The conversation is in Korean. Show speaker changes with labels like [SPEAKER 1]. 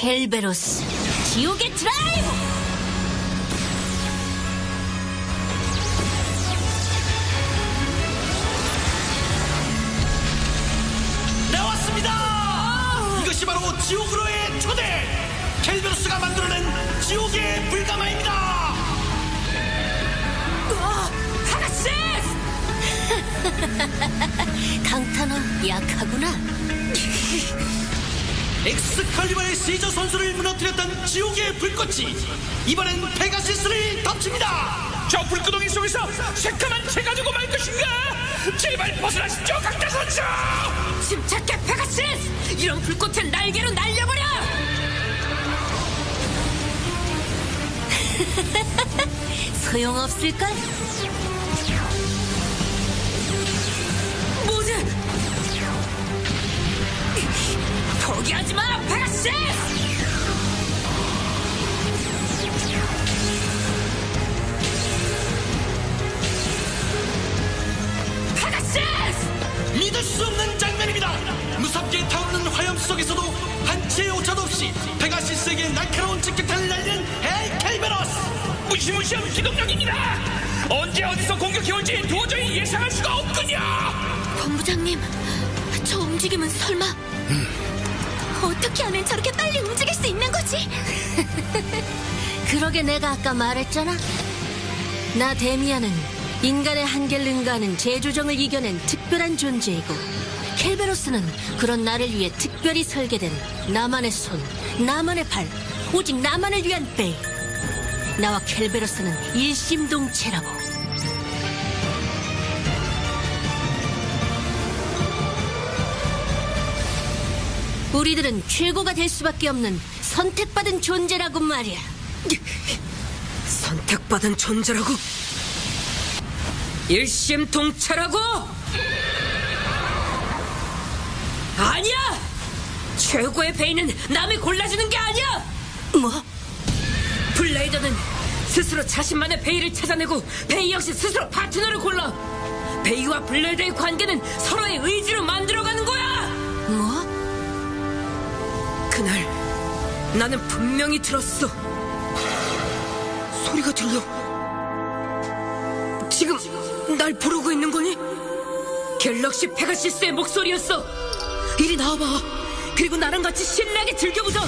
[SPEAKER 1] 켈베로스 지옥의 드라이브!
[SPEAKER 2] 나왔습니다! 이것이 바로 지옥으로의 초대! 켈베로스가 만들어낸 지옥의 불가마입니다!
[SPEAKER 1] 하나씩! 강타너 약하구나.
[SPEAKER 2] 엑스칼리버의 시저 선수를 무너뜨렸던 지옥의 불꽃이 이번엔 페가시스를 덮칩니다!
[SPEAKER 3] 저 불구덩이 속에서 새까만 채 가 지고 말 것인가? 제발 벗어나십시오, 강타 선수!
[SPEAKER 1] 침착해, 페가시스! 이런 불꽃은 날개로 날려버려! 소용없을걸? 포기하지 마, 페가시스! 페가시스!
[SPEAKER 2] 믿을 수 없는 장면입니다! 무섭게 타오르는 화염 속에서도 한치의 오차도 없이 페가시스에게 날카로운 직격탄을 날리는 헤이 켈베로스!
[SPEAKER 3] 무시무시한 기동력입니다! 언제 어디서 공격해올지 도저히 예상할 수가 없군요!
[SPEAKER 1] 본부장님, 저 움직임은 설마 어떻게 하면 저렇게 빨리 움직일 수 있는 거지? 그러게 내가 아까 말했잖아. 나 데미안은 인간의 한계를 능가하는 제조정을 이겨낸 특별한 존재이고 켈베로스는 그런 나를 위해 특별히 설계된 나만의 손, 나만의 발, 오직 나만을 위한 배. 나와 켈베로스는 일심동체라고. 우리들은 최고가 될 수밖에 없는 선택받은 존재라고 말이야.
[SPEAKER 4] 선택받은 존재라고? 일심동체라고? 아니야! 최고의 베이는 남이 골라주는 게 아니야!
[SPEAKER 1] 뭐?
[SPEAKER 4] 블레이더는 스스로 자신만의 베이를 찾아내고 베이 역시 스스로 파트너를 골라! 베이와 블레이더의 관계는 서로의 의지로 만들어가는 거 그날 나는 분명히 들었어. 소리가 들려. 지금 날 부르고 있는 거니? 갤럭시 페가시스의 목소리였어. 이리 나와봐. 그리고 나랑 같이 신나게 즐겨보자. 어?